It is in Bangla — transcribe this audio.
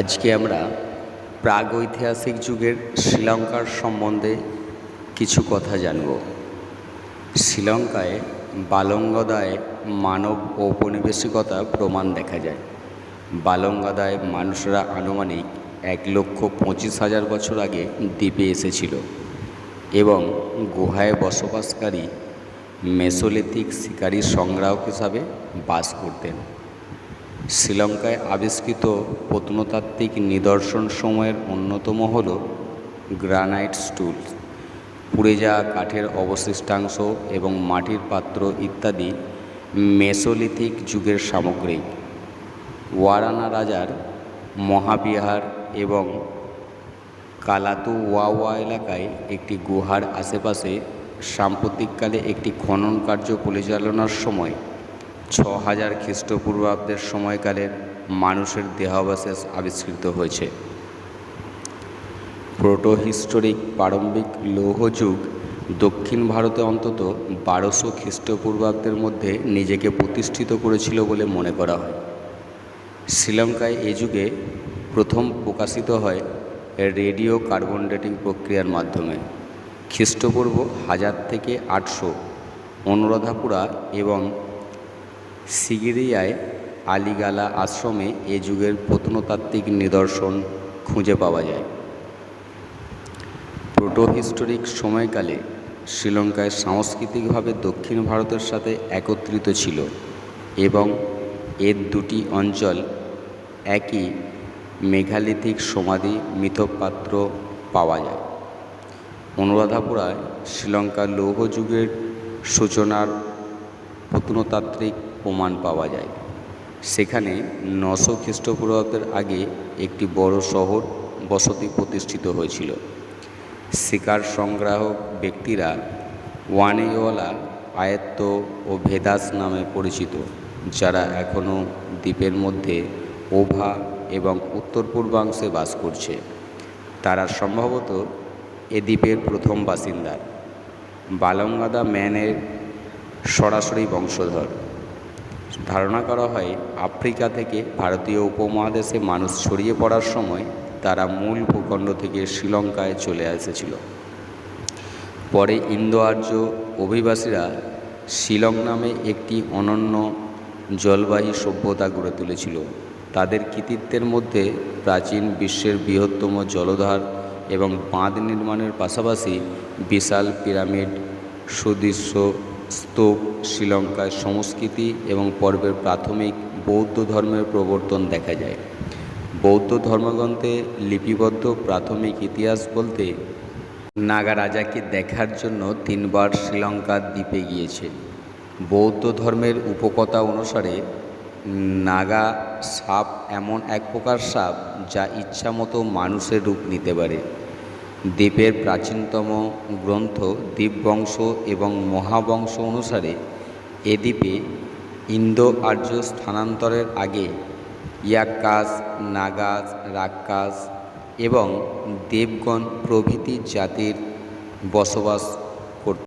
আজকে আমরা প্রাগৈতিহাসিক যুগের শ্রীলঙ্কার সম্বন্ধে কিছু কথা জানব। শ্রীলঙ্কায় বালঙ্গদায় মানব ঔপনিবেশিকতা প্রমাণ দেখা যায়। বালঙ্গাদায় মানুষরা আনুমানিক এক লক্ষ পঁচিশ হাজার বছর আগে দ্বীপে এসেছিল এবং গুহায় বসবাসকারী মেসোলিথিক শিকারী সংগ্রাহক হিসাবে বাস করতেন। শ্রীলঙ্কায় আবিষ্কৃত প্রত্নতাত্ত্বিক নিদর্শন সময়ের অন্যতম হল গ্রানাইট স্টুল। পুড়ে যাওয়া কাঠের অবশিষ্টাংশ এবং মাটির পাত্র ইত্যাদি মেসোলিথিক যুগের সামগ্রী। ওয়ারানা রাজার মহাবিহার এবং কালাতু ওয়াওয়া এলাকায় একটি গুহার আশেপাশে সাম্প্রতিককালে একটি খনন কার্য পরিচালনার সময় ছ হাজার খ্রিস্টপূর্বাব্দের সময়কালের মানুষের দেহাবশেষ আবিষ্কৃত হয়েছে। প্রোটোহিস্টোরিক প্রারম্ভিক লৌহ যুগ দক্ষিণ ভারতে অন্তত বারোশো খ্রিস্টপূর্বাব্দের মধ্যে নিজেকে প্রতিষ্ঠিত করেছিল বলে মনে করা হয়। শ্রীলঙ্কায় এ যুগে প্রথম প্রকাশিত হয় রেডিও কার্বন ডেটিং প্রক্রিয়ার মাধ্যমে। খ্রিস্টপূর্ব হাজার থেকে আটশো, অনুরাধাপুরা এবং সিগিরিয়ায় আলিগালা আশ্রমে এ যুগের প্রত্নতাত্ত্বিক নিদর্শন খুঁজে পাওয়া যায়। প্রোটোহিস্টোরিক সময়কালে শ্রীলঙ্কায় সাংস্কৃতিকভাবে দক্ষিণ ভারতের সাথে একত্রিত ছিল এবং এর দুটি অঞ্চল একই মেঘালিথিক সমাধি মিথপাত্র পাওয়া যায়। অনুরাধাপুরায় শ্রীলঙ্কার লৌহ যুগের সূচনার প্রত্নতাত্ত্বিক প্রমাণ পাওয়া যায়। সেখানে নশো খ্রিস্টপূর্বাব্দের আগে একটি বড় শহর বসতি প্রতিষ্ঠিত হয়েছিল। শিকার সংগ্রাহক ব্যক্তিরা ওয়ানেওয়ালা আয়ত্ত ও ভেদাস নামে পরিচিত, যারা এখনও দ্বীপের মধ্যে ওভা এবং উত্তর পূর্বাংশে বাস করছে। তারা সম্ভবত এ দ্বীপের প্রথম বাসিন্দা। বালঙ্গাদা ম্যানের সরাসরি বংশধর। ধারণা করা হয়, আফ্রিকা থেকে ভারতীয় উপমহাদেশে মানুষ ছড়িয়ে পড়ার সময় তারা মূল ভূখণ্ড থেকে শ্রীলঙ্কায় চলে এসেছিল। পরে ইন্দো আর্য অভিবাসীরা শিলং নামে একটি অনন্য জলবাহী সভ্যতা গড়ে তুলেছিল। তাদের কৃতিত্বের মধ্যে প্রাচীন বিশ্বের বৃহত্তম জলধার এবং বাঁধ নির্মাণের পাশাপাশি বিশাল পিরামিড, সুদৃশ্য স্তূপ, শ্রীলঙ্কায় সংস্কৃতি এবং পর্বের প্রাথমিক বৌদ্ধ ধর্মের প্রবর্তন দেখা যায়। বৌদ্ধ ধর্মগ্রন্থে লিপিবদ্ধ প্রাথমিক ইতিহাস বলতে নাগা রাজাকে দেখার জন্য তিনবার শ্রীলঙ্কার দ্বীপে গিয়েছে। বৌদ্ধ ধর্মের উপকথা অনুসারে, নাগা সাপ এমন এক প্রকার সাপ যা ইচ্ছামতো মানুষের রূপ নিতে পারে। দ্বীপের প্রাচীনতম গ্রন্থ দ্বীপবংশ এবং মহাবংশ অনুসারে এ দ্বীপে ইন্দো আর্য স্থানান্তরের আগে ইয়াক্কাস, নাগাস, রাক্কাস এবং দেবগণ প্রভৃতি জাতির বসবাস